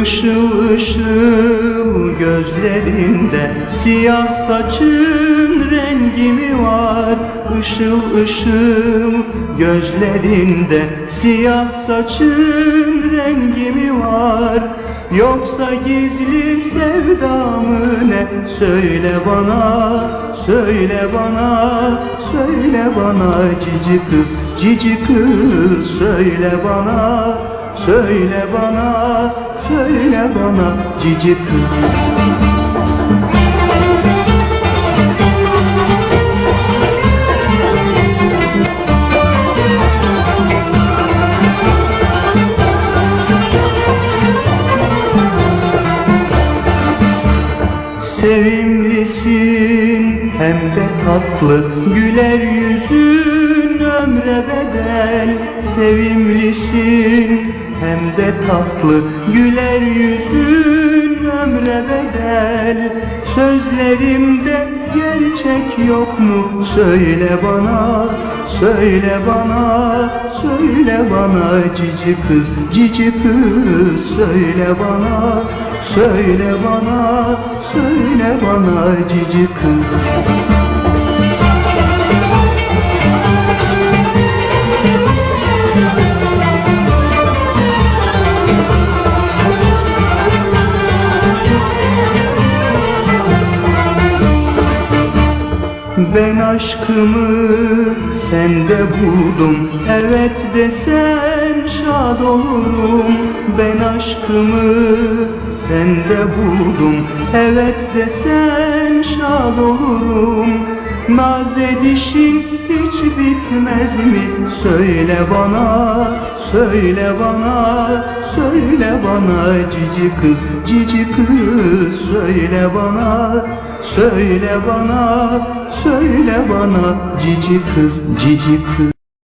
Işıl ışıl gözlerinde Siyah saçın rengi mi var? Işıl ışıl gözlerinde Siyah saçın rengi mi var? Yoksa gizli sevdamı ne? Söyle bana, söyle bana Söyle bana cici kız, cici kız. Söyle bana, söyle bana Söyle bana cici kız. Sevimlisin hem de tatlı Güler yüzün ömre bedel Sevimlisin. Hem de tatlı Güler yüzün. Ömre bedel Sözlerimde gerçek yok mu? Söyle bana, söyle bana Söyle bana. Cici kız, cici kız Söyle bana, söyle bana Söyle bana. Cici kız Ben aşkımı sende buldum. Evet desen şad olurum. Ben aşkımı sende buldum. Evet desen şad olurum. Naz edişin hiç bitmez mi? Söyle bana, söyle bana Söyle bana. Cici kız, cici kız Söyle bana, söyle bana Söyle bana cici kız, cici kız